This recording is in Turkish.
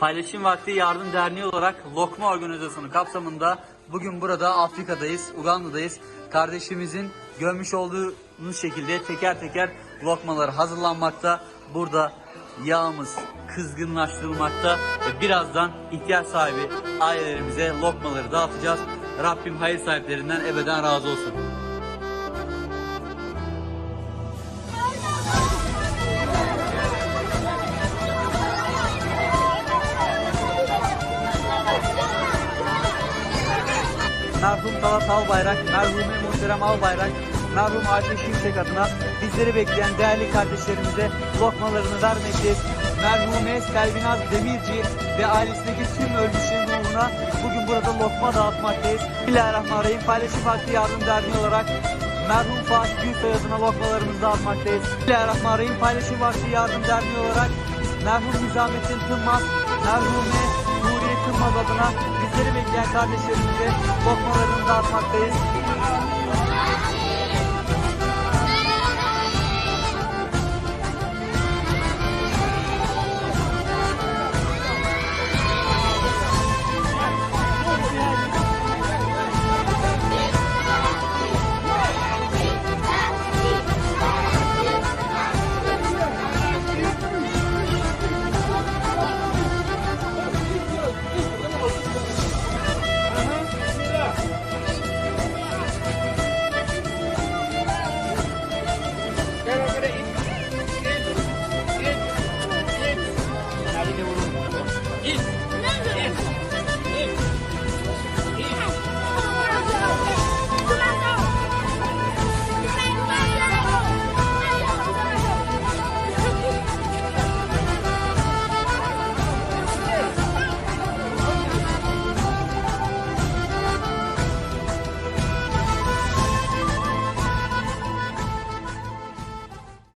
Paylaşım Vakti Yardım Derneği olarak Lokma Organizasyonu kapsamında bugün burada Afrika'dayız, Uganda'dayız. Kardeşimizin görmüş olduğunuz şekilde teker teker lokmalar hazırlanmakta. Burada yağımız kızgınlaştırılmakta ve birazdan ihtiyaç sahibi ailelerimize lokmaları dağıtacağız. Rabbim hayır sahiplerinden ebeden razı olsun. Merhum Talat Albayrak, merhume Muhterem Albayrak, merhum Ayşe Şimşek adına bizleri bekleyen değerli kardeşlerimize lokmalarını vermekteyiz. Merhume Selvinaz Demirci ve ailesindeki tüm ölmüşlerin ruhuna bugün burada lokma dağıtmaktayız. Bismillahirrahmanirrahim. Paylaşım Hakkı Yardım Derneği olarak merhum Fatih Gülsoy adına lokmalarımızı dağıtmaktayız. Bismillahirrahmanirrahim. Paylaşım Hakkı Yardım Derneği olarak merhum Nizamettin Tınmaz, merhume adına bizleri bekleyen kardeşlerimize lokmalarını dağıtmaktayız.